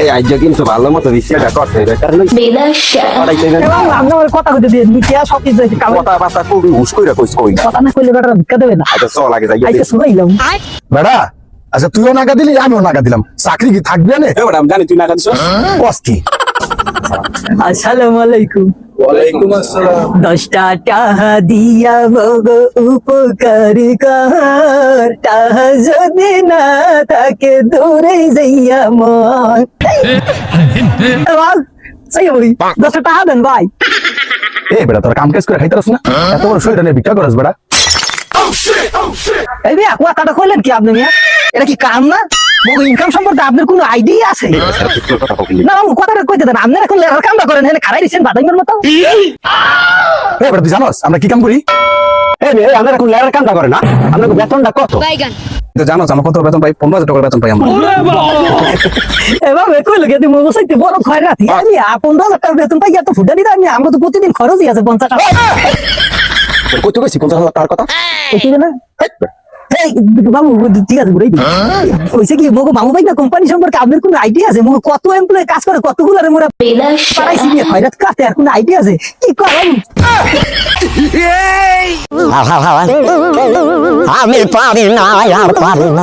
এই আজ কিন্তু ভালো মতো বেকার আমার কথা কইতে দিয়ে দুই সব কিছু কথা বার্তা খুবই হুশ কইরা কইস কই। কথা না কইলে বেটা ভিক্ষা দেবে না। আচ্ছা চল আগে যাই আইতে শুনাইলাম বেড়া আচ্ছা তুইও নাগা দিলি আমিও নাগা দিলাম। চাকরি কি থাকবে না এ জানি তুই না কাঁদছ কস কি? আসসালামু আলাইকুম ওয়ালাইকুম আসসালাম। দশটা টাহা দিয়া বগো উপকার কার। টাহা যদি না থাকে দূরে যাইয়া মন দশটা টাহা দেন ভাই। এ বেড়া তোর কাম কাজ করে খাইতারস না? এত বড় শরীরটা নিয়ে ভিক্ষা করস বেড়া এই মিয়া কথাটা কইলেন কি আপনি মিয়া এটা কি কাম না? বগো ইনকাম সম্পর্কে আপনার কোনো আইডিয়া আছে? না আমি কথাটা কইতে দেন। আপনারা এখন লেখার কামটা করেন এখানে খারাই দিচ্ছেন বাদাইমের মতো। এ বেড়া তুই জানোস আমরা কি কাম করি? এখন কামটা না? আপনার বেতনটা কত? জানোস আমরা কত বেতন পাই? পনেরো হাজার টাকা বেতন পাই আমরা। কইলো কি তুমি বসাইতে বড় খয় রাতি আমি আপন দশ টাকা বেতন পাই এত ফুটানি দাম আমরা তো প্রতিদিন খরচই আছে পঞ্চাশ টাকা কত কইছি পঞ্চাশ হাজার টাকার কথা কইছি না বাবু ঠিক আছে ঘুরাই দিই কইছে কি মগো মামু ভাই না কোম্পানি সম্পর্কে আপনার কোনো আইডিয়া আছে মগো কত এমপ্লয় কাজ করে কতগুলো রে মোরা Belasha. নিয়ে খয়রাত কাটে আর কোনো আইডিয়া আছে কি করাম আমি পারি না আর পারি না